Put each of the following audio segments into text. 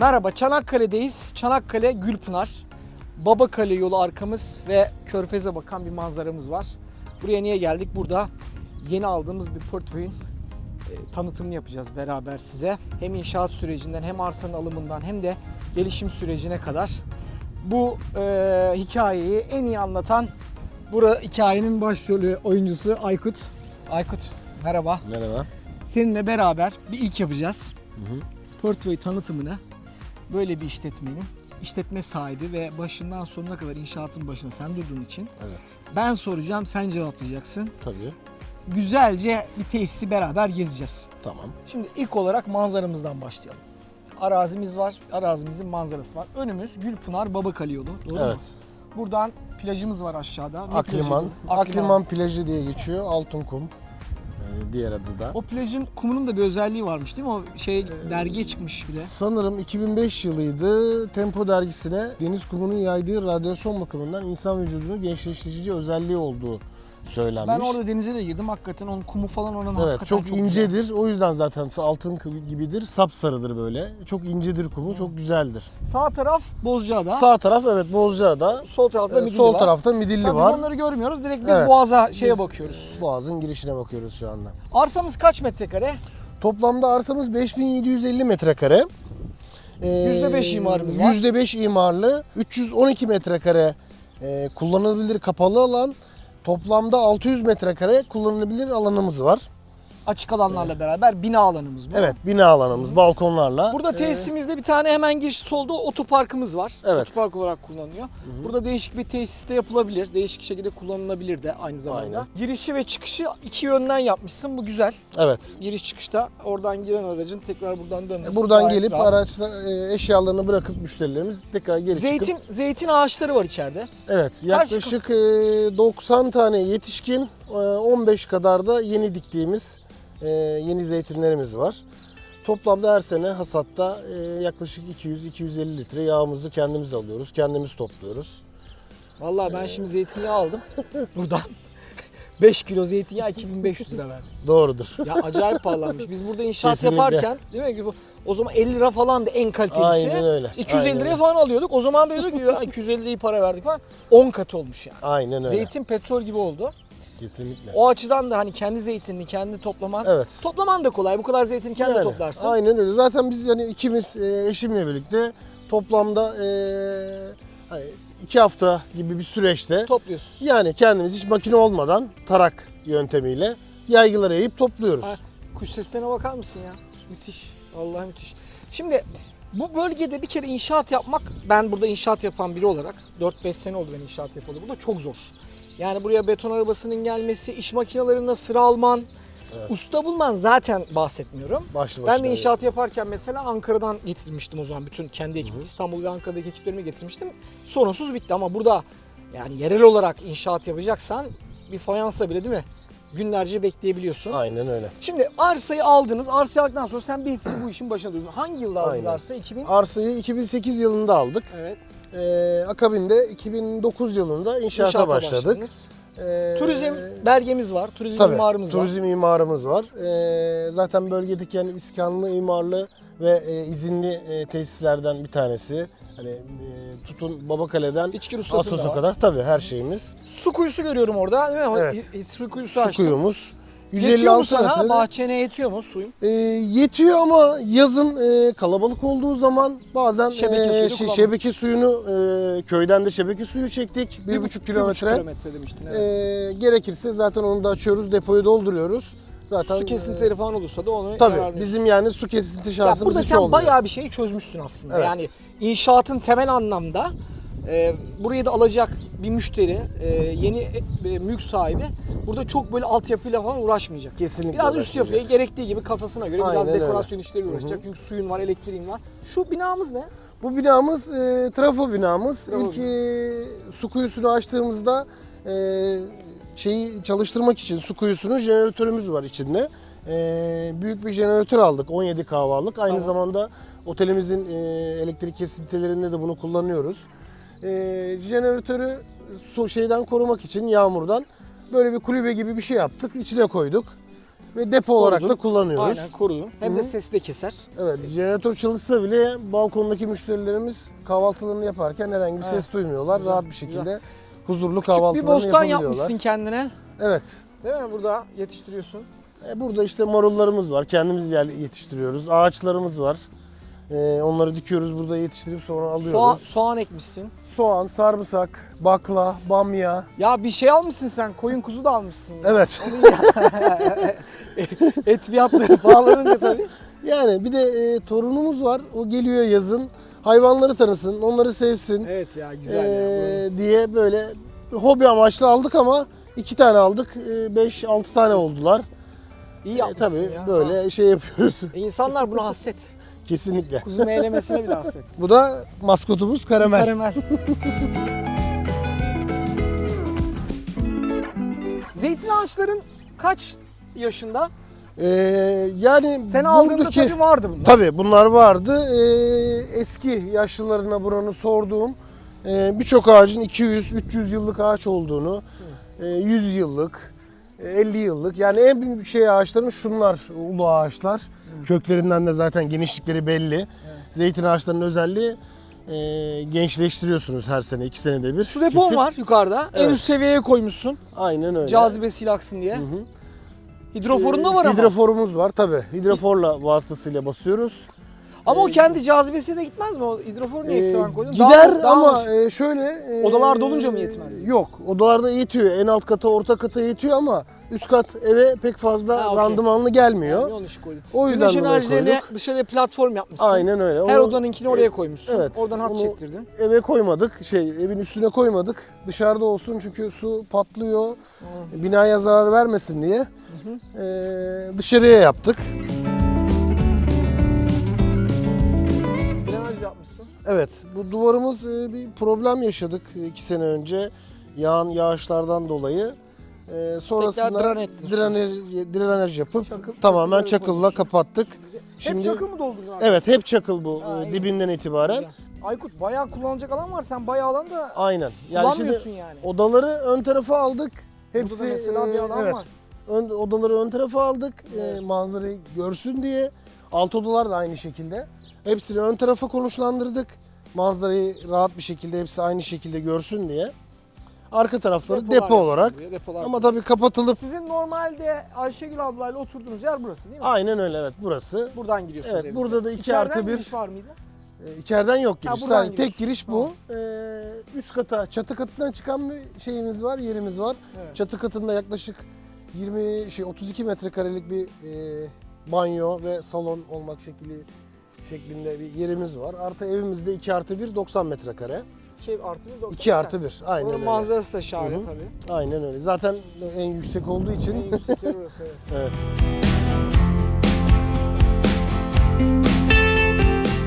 Merhaba, Çanakkale'deyiz. Çanakkale Gülpınar. Babakale yolu arkamız ve körfeze bakan bir manzaramız var. Buraya niye geldik? Burada yeni aldığımız bir portföyün e, tanıtımını yapacağız beraber size. Hem inşaat sürecinden hem arsanın alımından hem de gelişim sürecine kadar. Bu e, hikayeyi en iyi anlatan bura hikayenin başrolü oyuncusu Aykut. Aykut merhaba. Merhaba. Seninle beraber bir ilk yapacağız. Portföy tanıtımını böyle bir işletmenin işletme sahibi ve başından sonuna kadar inşaatın başında sen durduğun için Evet. ben soracağım sen cevaplayacaksın. Tabii. Güzelce bir tesisi beraber gezeceğiz. Tamam. Şimdi ilk olarak manzaramızdan başlayalım. Arazimiz var, arazimizin manzarası var. Önümüz Gülpınar Babakale yolu. Doğru evet. mu? Buradan plajımız var aşağıda. Ne plajı Akliman. bu? Akliman. plajı diye geçiyor. Altın kum. Ee, diğer adı da. O plajın kumunun da bir özelliği varmış değil mi? O şey dergiye çıkmış bir de. Sanırım 2005 yılıydı. Tempo dergisine deniz kumunun yaydığı radyasyon bakımından insan vücudunu gençleştirici özelliği olduğu söylenmiş. Ben orada denize de girdim hakikaten onun kumu falan oranın Evet hakikaten çok, güzel. incedir. O yüzden zaten altın gibidir. Sapsarıdır böyle. Çok incedir kumu. Çok güzeldir. Sağ taraf Bozcaada. Sağ taraf evet Bozcaada. sol tarafta Ee, Midilli Sol var. tarafta Midilli Tabii var. Biz onları görmüyoruz. Direkt biz Evet. Boğaz'a şeye Biz, bakıyoruz. Boğaz'ın girişine bakıyoruz şu anda. Arsamız kaç metrekare? Toplamda arsamız 5750 metrekare. Ee, %5 imarımız var. %5 imarlı. 312 metrekare e, kullanılabilir kapalı alan. Toplamda 600 metrekare kullanılabilir alanımız var. Açık alanlarla beraber bina alanımız bu. Evet, bina alanımız balkonlarla. Burada Ee, tesisimizde bir tane hemen giriş solda otoparkımız var. Evet. Otopark olarak kullanılıyor. Burada değişik bir tesiste yapılabilir. Değişik şekilde kullanılabilir de aynı zamanda. Aynen. Girişi ve çıkışı iki yönden yapmışsın. Bu güzel. evet. Giriş çıkışta oradan giren aracın tekrar buradan dönmesi. Buradan gayet gelip rahat. araçla e, eşyalarını bırakıp müşterilerimiz tekrar geri Zeytin çıkıp zeytin ağaçları var içeride. Evet, yaklaşık e, 90 tane yetişkin, e, 15 kadar da yeni diktiğimiz e, yeni zeytinlerimiz var. Toplamda her sene hasatta e, yaklaşık 200-250 litre yağımızı kendimiz alıyoruz, kendimiz topluyoruz. Vallahi ben şimdi zeytinyağı aldım buradan. 5 kilo zeytinyağı 2500 lira verdim. Doğrudur. Ya acayip pahalanmış. Biz burada inşaat Kesinlikle. yaparken değil mi? O zaman 50 lira falan da en kalitelisi. Aynen öyle. 250 Aynen liraya falan alıyorduk. O zaman diyorduk ki "Ya 250 lirayı para verdik falan. 10 kat olmuş yani. Aynen öyle. Zeytin petrol gibi oldu. Kesinlikle. O açıdan da hani kendi zeytinini kendi toplaman. Evet. Toplaman da kolay. Bu kadar zeytini kendi Yani, toplarsın. Aynen öyle. Zaten biz yani ikimiz e, eşimle birlikte toplamda e, hani iki hafta gibi bir süreçte Topluyorsun. Yani kendimiz hiç makine olmadan tarak yöntemiyle yaygıları eğip topluyoruz. Ha, kuş seslerine bakar mısın ya? Müthiş. Vallahi müthiş. Şimdi bu bölgede bir kere inşaat yapmak, ben burada inşaat yapan biri olarak 4-5 sene oldu ben inşaat yapalı. burada çok zor. Yani buraya beton arabasının gelmesi, iş makinelerine sıra alman, usta bulman zaten bahsetmiyorum. Başlı Ben de inşaat yaparken mesela Ankara'dan getirmiştim o zaman bütün kendi ekibimi. İstanbul ve Ankara'daki ekiplerimi getirmiştim. Sorunsuz bitti ama burada yani yerel olarak inşaat yapacaksan bir fayansa bile değil mi? Günlerce bekleyebiliyorsun. Aynen öyle. Şimdi arsayı aldınız. Arsayı aldıktan sonra sen bir bu işin başına durdun. Hangi yılda aldınız Aynen. arsayı? 2000? Arsayı 2008 yılında aldık. Evet. Ee, akabinde 2009 yılında inşaata, İnşaata başladık. başladınız. Ee, Turizm belgemiz var. Turizm tabii, imarımız var. turizm imarımız var. Ee, zaten bölgedeki yani iskanlı imarlı ve e, izinli e, tesislerden bir tanesi. Hani e, tutun Babakale'den var. kadar tabii her şeyimiz. Su kuyusu görüyorum orada değil mi? Evet. Su kuyusu Su açtın. kuyumuz. Yetiyor mu sana? metrede- Bahçene yetiyor mu suyun? E, yetiyor ama yazın e, kalabalık olduğu zaman bazen Şebeke e, suyunu kullanmak. şebeke suyunu e, köyden de şebeke suyu çektik. Bir, buçuk kilometre. kilometre demiştin. Evet. E, gerekirse zaten onu da açıyoruz, depoyu dolduruyoruz. Zaten Su kesintileri falan olursa da onu e, tabii bizim yani su kesinti Ya şansımız burada hiç sen olmuyor. bayağı bir şeyi çözmüşsün aslında. Evet. Yani inşaatın temel anlamda e, burayı da alacak bir müşteri, e, yeni e, mülk sahibi burada çok böyle altyapıyla falan uğraşmayacak. Kesinlikle Biraz üst uğraşmayacak. yapıya gerektiği gibi kafasına göre biraz Aynen öyle. dekorasyon işleriyle uğraşacak. Çünkü suyun var, elektriğin var. Şu binamız ne? Bu binamız e, trafo binamız. Trafo İlk e, su kuyusunu açtığımızda e, şeyi çalıştırmak için su kuyusunun jeneratörümüz var içinde. E, büyük bir jeneratör aldık 17 kahvalık. Aynı Tamam. zamanda otelimizin e, elektrik kesintilerinde de bunu kullanıyoruz. E, jeneratörü su şeyden korumak için yağmurdan böyle bir kulübe gibi bir şey yaptık. içine koyduk. ve depo olarak Korudun. da kullanıyoruz. Aynen korudu. Hem de Hı. sesi de keser. Evet, jeneratör çalışsa bile balkondaki müşterilerimiz kahvaltılarını yaparken herhangi bir Evet. ses duymuyorlar. Güzel, Rahat bir şekilde güzel. huzurlu Küçük kahvaltılarını bir bostan yapabiliyorlar. yapmışsın kendine. Evet. Değil mi? Burada yetiştiriyorsun. E, Burada işte marullarımız var. Kendimiz yetiştiriyoruz. Ağaçlarımız var. E, onları dikiyoruz burada yetiştirip sonra alıyoruz. Soğan, soğan ekmişsin. Soğan, sarımsak, bakla, bamya. Ya bir şey almışsın sen. Koyun kuzu da almışsın. Evet. Et fiyatları pahalanınca tabii. Yani bir de e, torunumuz var. O geliyor yazın. Hayvanları tanısın, onları sevsin Evet ya güzel e, ya. diye böyle hobi amaçlı aldık ama iki tane aldık. 5-6 tane oldular. İyi E, yapmışsın tabii ya. böyle şey yapıyoruz. E, İnsanlar buna hasret. Kesinlikle. Kuzu meylemesine bile hasret. Bu da maskotumuz Karamel. Karamel. Zeytin ağaçların kaç yaşında? E, yani Sen aldığında buradaki- tabii vardı bunlar. Tabii bunlar vardı. Ee, eski yaşlılarına buranı sorduğum e, birçok ağacın 200-300 yıllık ağaç olduğunu, e, 100 yıllık, 50 yıllık yani en büyük şey ağaçların şunlar ulu ağaçlar. Köklerinden de zaten genişlikleri belli. Zeytin ağaçlarının özelliği e, gençleştiriyorsunuz her sene, iki senede bir. Su depon Kesip- var yukarıda. En Evet. üst seviyeye koymuşsun. Aynen öyle. Cazibesiyle aksın diye. Hidroforun da Ee, var ama. Hidroforumuz var tabii. Hidroforla vasıtasıyla basıyoruz. Ama o kendi cazibesiyle de gitmez mi? O hidroforu niye Ee, ekstradan koydun? gider Daha- daha ama mı- e, şöyle... e, Odalar dolunca mı yetmez? Yok. Odalarda yetiyor. En alt kata, orta kata yetiyor ama üst kat eve pek fazla Ha, okey. randımanlı gelmiyor. Yani koydun. O yüzden Güneş dolayı enerjilerine koyduk. dışarıya platform yapmışsın. Aynen öyle. Her Onu odanınkini oraya koymuşsun. evet, Oradan hat onu- çektirdin. Eve koymadık. Şey, evin üstüne koymadık. Dışarıda olsun çünkü su patlıyor. Binaya zarar vermesin diye. Ee, dışarıya yaptık. Evet, bu duvarımız e, bir problem yaşadık e, iki sene önce yağan yağışlardan dolayı. E, sonrasında dren ettin drenaj, drenaj yapıp Çakıl- tamamen çakılla kapattık. Hep çakıl mı doldurdun abi? Evet, hep çakıl bu Ha, e, dibinden itibaren. Güzel. Aykut bayağı kullanacak alan var. Sen bayağı alan da Aynen. Yani kullanmıyorsun şimdi yani. odaları ön tarafa aldık. Hepsi Burada da mesela bir e, alan evet, var. Ön, odaları ön tarafa aldık. E, Evet. manzarayı görsün diye. Alt odalar da aynı şekilde. Hepsini ön tarafa konuşlandırdık. Manzarayı rahat bir şekilde hepsi aynı şekilde görsün diye. Arka tarafları Depolar depo olarak. yapılıyor, Depolar Ama tabii kapatılıp Sizin normalde Ayşegül ablayla oturduğunuz yer burası değil mi? aynen öyle evet burası. Buradan giriyorsunuz Evet, evinize. burada da iki İçeriden artı bir- giriş var mıydı? Ee, İçeriden yok giriş. buradan Sadece tek giriyorsun. giriş bu. Ee, üst kata çatı katından çıkan bir şeyimiz var, yerimiz var. Evet. Çatı katında yaklaşık 20 şey 32 metrekarelik bir e, banyo ve salon olmak şekli şeklinde bir yerimiz var. Artı evimizde 2 artı 1 90 metrekare. Şey artı bir 90. 2 artı 1 aynen Oranın öyle. manzarası da şahane Hı hı. tabii. Aynen öyle. Zaten en yüksek olduğu için. En yüksek yer orası evet. evet.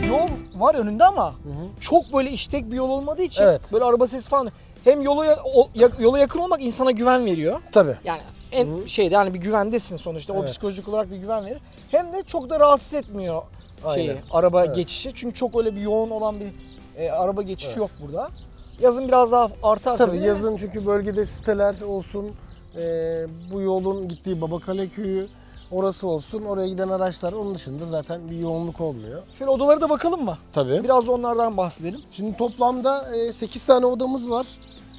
Yol var önünde ama Hı hı. çok böyle iştek bir yol olmadığı için Evet. böyle araba sesi falan hem yola o- yola yakın olmak insana güven veriyor. Tabii. Yani en şeyde hani bir güvendesin sonuçta. O Evet. psikolojik olarak bir güven verir. Hem de çok da rahatsız etmiyor şeyi Aynen. araba Evet. geçişi. Çünkü çok öyle bir yoğun olan bir e, araba geçişi Evet. yok burada. Yazın biraz daha artar tabii. Tabii yazın çünkü bölgede siteler olsun, e, bu yolun gittiği Babakale köyü orası olsun. Oraya giden araçlar onun dışında zaten bir yoğunluk olmuyor. Şöyle odalara da bakalım mı? Tabii. Biraz da onlardan bahsedelim. Şimdi toplamda 8 tane odamız var.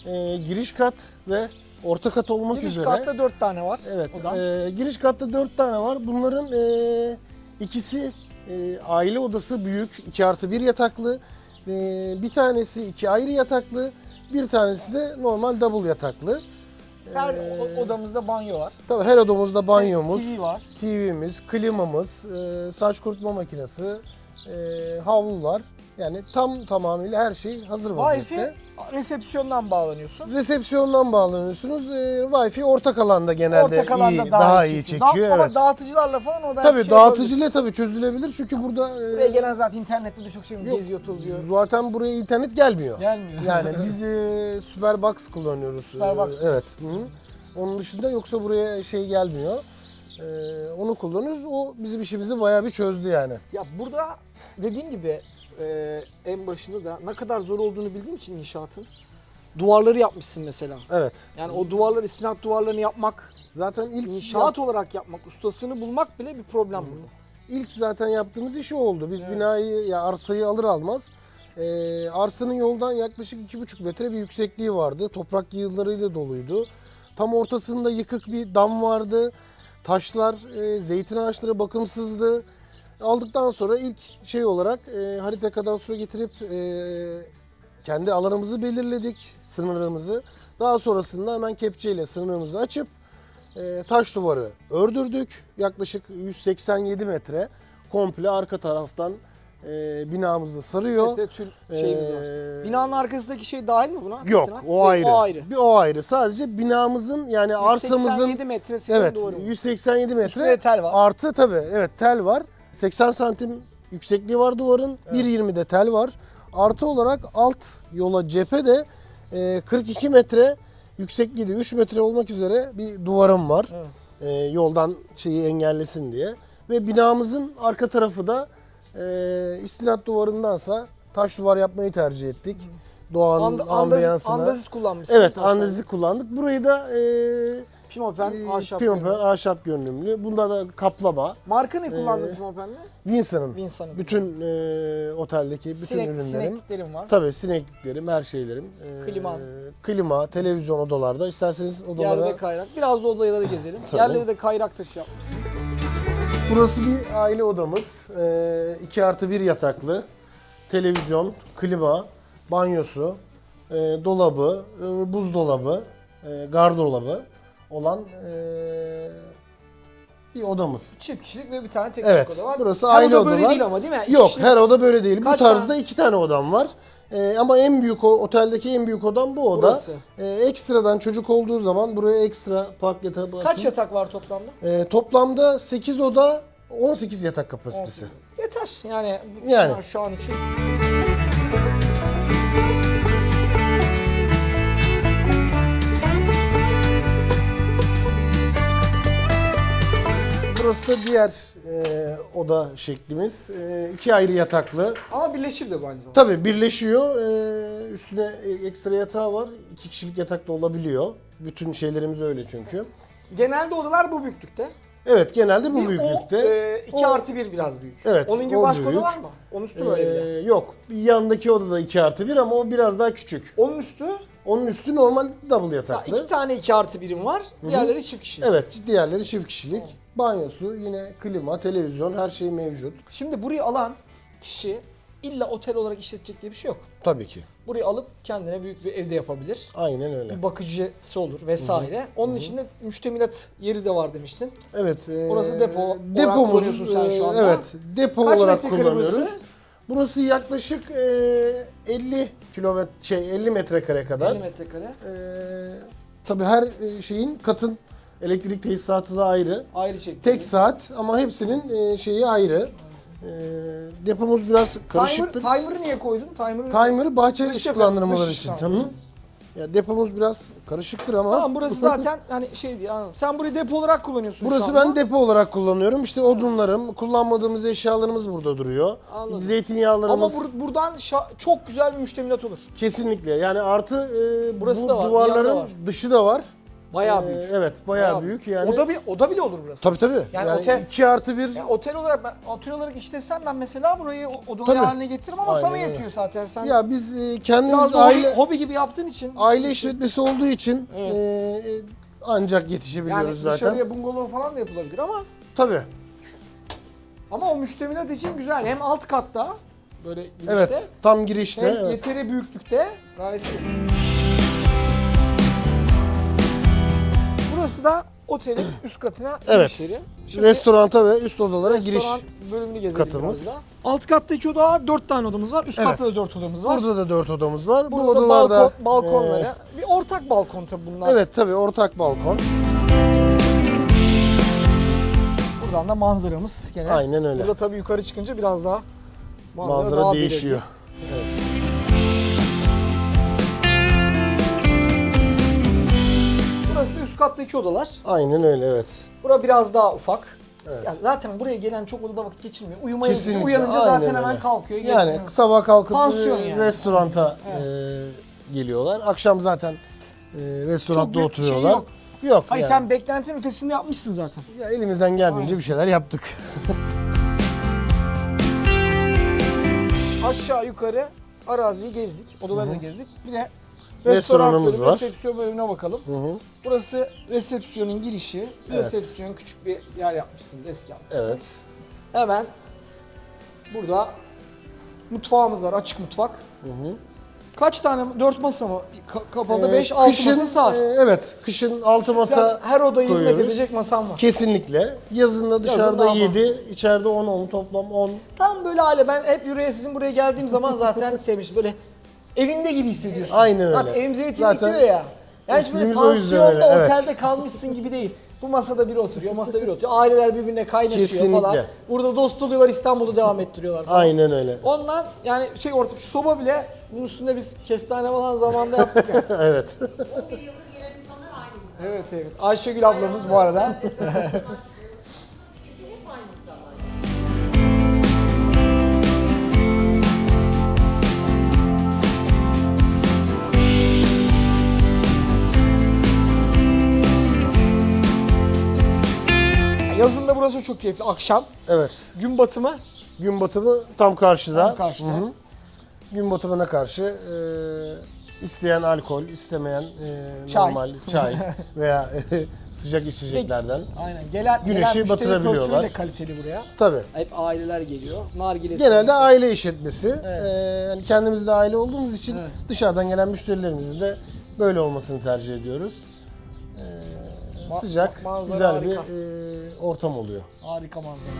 E, giriş kat ve orta kat olmak Giriş üzere. katta 4 tane var. Evet. E, giriş katta 4 tane var. Bunların e, ikisi e, aile odası büyük. 2 artı 1 yataklı. E, bir tanesi iki ayrı yataklı. Bir tanesi de normal double yataklı. Her E, o- odamızda banyo var. Tabii her odamızda banyomuz, TV var. TV'miz, klimamız, e, saç kurutma makinesi, e, havlular. Yani tam tamamıyla her şey hazır vaziyette. Wi-Fi resepsiyondan bağlanıyorsun. Resepsiyondan bağlanıyorsunuz. E, Wi-Fi ortak alanda genelde Ortak alanda iyi, daha, iyi çekiyor. Ama evet. dağıtıcılarla falan o belki Tabii şey dağıtıcıyla tabii çözülebilir çünkü burada e, Buraya gelen zaten internette de çok şey Yok. geziyor, tozuyor. zaten buraya internet gelmiyor. Gelmiyor. Yani biz e, Superbox kullanıyoruz. Superbox. E, evet. Hı. Onun dışında yoksa buraya şey gelmiyor. E, onu kullanıyoruz. O bizim işimizi bayağı bir çözdü yani. Ya burada dediğim gibi e, en başında da ne kadar zor olduğunu bildiğim için inşaatın duvarları yapmışsın mesela. Evet. Yani o duvarları, istinat duvarlarını yapmak, Zaten ilk inşaat olarak yapmak, ustasını bulmak bile bir problem burada. İlk zaten yaptığımız iş o oldu. Biz binayı ya arsayı alır almaz e, arsanın yoldan yaklaşık iki buçuk metre bir yüksekliği vardı. Toprak yığınlarıyla doluydu. Tam ortasında yıkık bir dam vardı. Taşlar, e, zeytin ağaçları bakımsızdı. Aldıktan sonra ilk şey olarak e, harita kadastro getirip e, kendi alanımızı belirledik, sınırlarımızı. Daha sonrasında hemen kepçeyle sınırımızı açıp e, taş duvarı ördürdük. Yaklaşık 187 metre komple arka taraftan e, binamızı sarıyor. Metre tül şeyimiz var. Ee, Binanın arkasındaki şey dahil mi buna? Yok, o ayrı. O ayrı. Bir o ayrı. Sadece binamızın yani arsamızın 187 metre senin evet var. 187 metre Üstünde tel var. Artı tabii evet tel var. 80 santim yüksekliği var duvarın. 1.20'de tel var. Artı olarak alt yola cephe de e, 42 metre yüksekliği de 3 metre olmak üzere bir duvarım var. Evet. E, yoldan şeyi engellesin diye. Ve binamızın arka tarafı da e, istinat duvarındansa taş duvar yapmayı tercih ettik. Doğanın And, ambiyansına. andazit kullanmışsın. Evet andazit kullandık. Burayı da e, Pimapen, e, ahşap. pimapen, görünümlü. ahşap görünümlü. Bunda da kaplama. Marka ne kullandın Ee, Pimapen'le? Vinson'ın. Vinson'ın. Bütün e, oteldeki bütün Sinek, ürünlerim. sinekliklerim var. Tabii sinekliklerim, her şeylerim. E, Kliman. Klima, televizyon odalarda. İsterseniz odalara... Yerde kayrak. Biraz da odaları gezelim. Yerleri de kayrak taşı yapmışsın. Burası bir aile odamız. 2 artı 1 yataklı. Televizyon, klima, banyosu, e, dolabı, e, buzdolabı, e, gardırobı olan e, bir odamız. Çift kişilik ve bir tane tek Evet. kişilik oda var. Burası Her aile oda böyle odalar. değil ama değil mi? İki Yok, kişilik- her oda böyle değil. Kaç Bu tarzda tane? iki tane odam var. Ee, ama en büyük o oteldeki en büyük odam bu oda. Burası. Ee, ekstradan çocuk olduğu zaman buraya ekstra park yatağı Kaç atayım. yatak var toplamda? Ee, toplamda 8 oda 18 yatak kapasitesi. Yeter. Yani, Yani. şu an- şu an için. Burası da diğer e, oda şeklimiz. E, iki ayrı yataklı. Ama birleşir de bu aynı zamanda. Tabii birleşiyor. Ee, üstüne ekstra yatağı var. İki kişilik yatak da olabiliyor. Bütün şeylerimiz öyle çünkü. Genelde odalar bu büyüklükte. Evet genelde bu Bir büyüklükte. O, e, 2 O- artı 1 biraz büyük. Evet, Onun gibi o başka büyük. oda var mı? Onun üstü mü öyle bir de? Ee, yok. Bir Yanındaki odada 2 artı 1 ama o biraz daha küçük. Onun üstü Onun üstü normal double ya yataklı. iki tane 2 artı birim var. Diğerleri çift kişilik. Evet diğerleri çift kişilik. Banyosu yine klima, televizyon her şey mevcut. Şimdi burayı alan kişi illa otel olarak işletecek diye bir şey yok. Tabii ki. Burayı alıp kendine büyük bir evde yapabilir. Aynen öyle. Bir bakıcısı olur vesaire. Onun içinde müştemilat yeri de var demiştin. Evet. e, Orası depo olarak kullanıyorsun sen şu e, anda. Evet. Depo Kaç olarak kullanıyoruz. burası? Burası yaklaşık e, 50 kilometre şey 50 metrekare kadar. 50 metrekare. E, tabii her e, şeyin katın elektrik tesisatı da ayrı. Ayrı çekti. Tek saat ama hepsinin e, şeyi ayrı. E, depomuz biraz Timer, karışıktır. timer'ı niye koydun? Timer'ı Timer'ı bahçe Dış cephe, dış için. ışıklandırma. Tamam. Ya depomuz biraz karışıktır ama. Tamam burası zaten hani şey diye anladım. Sen burayı depo olarak kullanıyorsun şu Burası anda. ben depo olarak kullanıyorum. İşte odunlarım, kullanmadığımız eşyalarımız burada duruyor. Anladım. Zeytinyağlarımız Ama bur- buradan şa- çok güzel bir müştemilat olur. kesinlikle. Yani artı e, Burası bu da var, bir duvarların yanda var. dışı da var. Bayağı Ee, büyük. Evet, bayağı, büyük yani. Oda, bi- oda bile olur burası. Tabii tabii. Yani Yani, otel- 2 artı 1 Yani otel olarak ben otel olarak işlesem ben mesela burayı o- haline getiririm ama Aynen sana öyle. yetiyor zaten. Sen ya biz e, kendimiz biraz da aile hobi, hobi gibi yaptığın için aile işletmesi olduğu için Evet. e, e, ancak yetişebiliyoruz yani zaten. dışarıya bungalov falan da yapılabilir ama Tabii. ama o müştemilat için güzel. Hem alt katta böyle girişte Evet. Tam girişte. hem evet. yeteri büyüklükte gayet iyi. Burası da otelin üst katına Evet. giriş yeri. Şimdi Restoranta ve üst odalara giriş. bölümünü gezelim katımız. Alt kattaki oda 4 tane odamız var. Üst Evet. katta da 4 odamız var. Burada da 4 odamız var. Burada Bu da odalarda balkon, balkonları. e, Bir ortak balkon tabii bunlar. evet tabii ortak balkon. Buradan da manzaramız gene. Aynen öyle. Burada tabii yukarı çıkınca biraz daha manzara, Manzara daha değişiyor. belirgin. Burası da üst kattaki odalar. Aynen öyle evet. Bura biraz daha ufak. Evet. Ya zaten buraya gelen çok odada vakit geçirmiyor. Uyumaya. Kesinlikle. Uyanınca aynen zaten öyle. hemen kalkıyor. Yani sabah kalkıp Pansiyon e, yani. restoranta e, geliyorlar. Akşam zaten e, restoranda büyük şey oturuyorlar. yok. Yok. Hayır yani. sen beklentinin ötesinde yapmışsın zaten. Ya elimizden geldiğince bir şeyler yaptık. Aşağı yukarı araziyi gezdik, odaları da gezdik. Bir de Restoranımız var. resepsiyon bölümüne bakalım. Hı hı. Burası resepsiyonun girişi. Evet. Resepsiyon küçük bir yer yapmışsın, desk yapmışsın. Evet. Hemen burada mutfağımız var, açık mutfak. Kaç tane? 4 masa mı? Ka- kapalı Ee, 5, 6 kışın, masa sağ. e, evet, kışın 6 masa Yani her odaya hizmet koyuyoruz. edecek masam var. Kesinlikle. Yazında dışarıda daha 7, içeride 10, 10 toplam 10. Tam böyle hale ben hep yüreğe sizin buraya geldiğim zaman zaten sevmiştim. Böyle evinde gibi hissediyorsun. Aynen öyle. Bak evim zeytinlik Zaten diyor ya. Yani şimdi böyle ismimiz o yüzden öyle, pansiyonda, evet. otelde kalmışsın gibi değil. Bu masada biri oturuyor, masada biri oturuyor. Aileler birbirine kaynaşıyor Kesinlikle. falan. Burada dost oluyorlar, İstanbul'da devam ettiriyorlar falan. Aynen öyle. Ondan yani şey orta şu soba bile bunun üstünde biz kestane falan zamanında yaptık ya. evet. 11 yıldır gelen insanlar aynı insan. evet evet. Ayşegül ablamız bu arada. Yazında burası çok keyifli. Akşam Evet. gün batımı Gün batımı tam karşıda. Tam karşıda. Hı hı. Gün batımına karşı e, isteyen alkol, istemeyen e, Çay. normal çay veya sıcak içeceklerden. Aynen. Gelen, Güneşi gelen batırabiliyorlar. de kaliteli buraya. Tabii. Hep aileler geliyor. Nargile Genelde servisi. aile işletmesi. Evet. Ee, yani kendimiz de aile olduğumuz için Evet. dışarıdan gelen müşterilerimizin de böyle olmasını tercih ediyoruz. Ee, sıcak, ma- güzel harika. bir e, ortam oluyor. Harika manzara.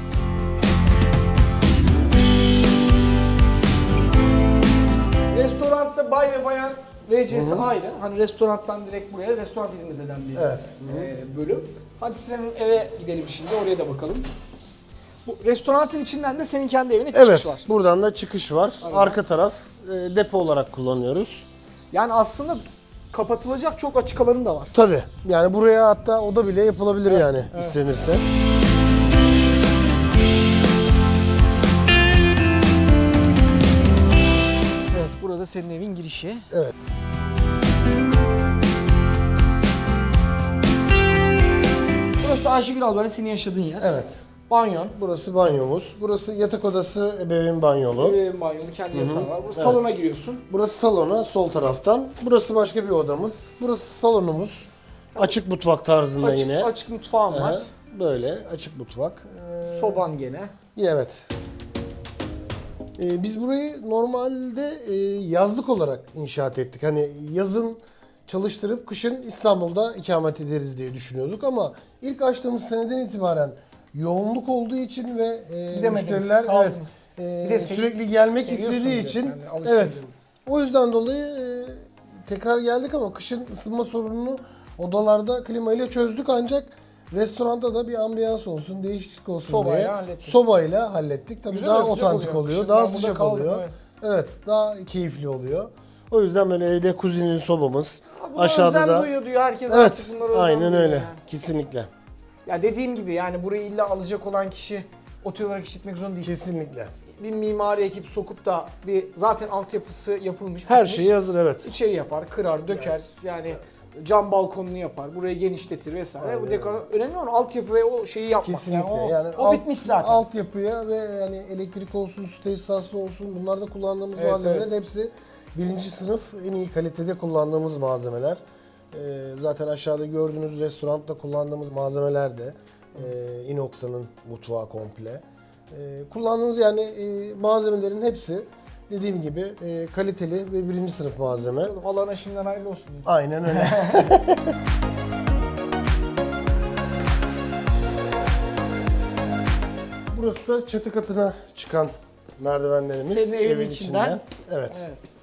Restoranda bay ve bayan WC'si ayrı. Hani restorandan direkt buraya restoran hizmet eden bir Evet. e, bölüm. Hadi senin eve gidelim şimdi oraya da bakalım. Bu restoranın içinden de senin kendi evine çıkış Evet, var. buradan da çıkış var. Aynen. Arka taraf e, depo olarak kullanıyoruz. Yani aslında kapatılacak çok açık alanın da var. Tabii. Yani buraya hatta oda bile yapılabilir yani istenirse. Evet, burada senin evin girişi. Evet. Burası da Ayşegül ablayla senin yaşadığın yer. Evet. Banyon. Burası banyomuz. Burası yatak odası, ebeveyn banyolu. Ev banyonu, kendi yatağın var. Burası salona giriyorsun. Burası salona sol taraftan. Burası başka bir odamız. Burası salonumuz. Açık mutfak tarzında Açık, yine. açık mutfağın var. Aha, Böyle açık mutfak. Ee, Soban gene. evet. Ee, biz burayı normalde e, yazlık olarak inşaat ettik. Hani yazın çalıştırıp kışın İstanbul'da ikamet ederiz diye düşünüyorduk ama ilk açtığımız seneden itibaren yoğunluk olduğu için ve e, Gidemediniz, müşteriler kaldınız. evet, e, Bir de sev- sürekli gelmek seviyorsun istediği için alışkın evet. değilim. O yüzden dolayı e, tekrar geldik ama kışın ısınma sorununu odalarda klimayla çözdük ancak restoranda da bir ambiyans olsun, değişiklik olsun Sobayla diye hallettik. sobayla hallettik. Tabii Güzel daha sıcak otantik oluyor. oluyor, Kışın daha ben burada sıcak kaldım, oluyor. evet. Evet. daha keyifli oluyor. O yüzden böyle evde kuzininin sobamız, Buna aşağıda özlem da duyuyor diyor herkes Evet, artık bunlara özlem aynen duyuyor öyle. yani. Kesinlikle. Ya dediğim gibi yani burayı illa alacak olan kişi otel olarak işletmek zorunda değil. Kesinlikle. Bir mimari ekip sokup da bir zaten altyapısı yapılmış. Her bitmiş. şeyi hazır evet. içeri yapar, kırar, döker. Yani cam balkonunu yapar, burayı genişletir vesaire. Bu dekor önemli olan altyapı ve o şeyi yapmak. Kesinlikle. Yani o, Yani, o alt- bitmiş zaten. Altyapıya ve yani elektrik olsun, su tesisatı olsun bunlarda kullandığımız Evet, malzemeler evet. hepsi birinci sınıf en iyi kalitede kullandığımız malzemeler. Ee, zaten aşağıda gördüğünüz restoranda kullandığımız malzemeler de e, Inoxa'nın mutfağı komple. E, kullandığımız yani e, malzemelerin hepsi dediğim gibi e, kaliteli ve birinci sınıf malzeme. Alana şimdiden hayırlı olsun. Aynen öyle. Burası da çatı katına çıkan merdivenlerimiz. Senin evin içinden. Evet. Evet.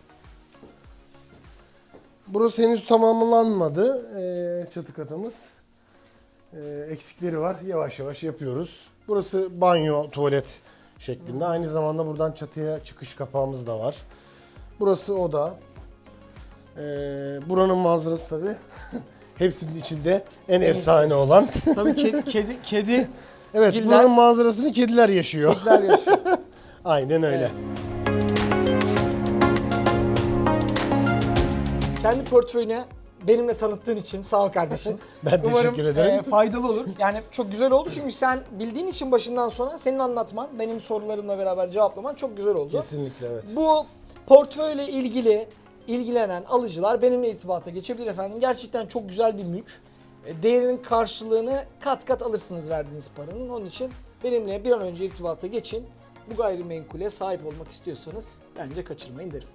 Burası henüz tamamlanmadı ee, çatı katımız. Ee, eksikleri var. Yavaş yavaş yapıyoruz. Burası banyo, tuvalet şeklinde. Aynı zamanda buradan çatıya çıkış kapağımız da var. Burası oda. Ee, buranın manzarası tabii. Hepsinin içinde en efsane olan. Tabii kedi, kedi, kedi evet, Giller- buranın manzarasını kediler yaşıyor. kediler yaşıyor. Aynen öyle. Kendi portföyünü benimle tanıttığın için sağ ol kardeşim. Ben Umarım teşekkür ederim. e, faydalı olur. Yani çok güzel oldu çünkü sen bildiğin için başından sonra senin anlatman, benim sorularımla beraber cevaplaman çok güzel oldu. Kesinlikle evet. Bu portföyle ilgili ilgilenen alıcılar benimle irtibata geçebilir efendim. Gerçekten çok güzel bir mülk. E, Değerinin karşılığını kat kat alırsınız verdiğiniz paranın. Onun için benimle bir an önce irtibata geçin. Bu gayrimenkule sahip olmak istiyorsanız bence kaçırmayın derim.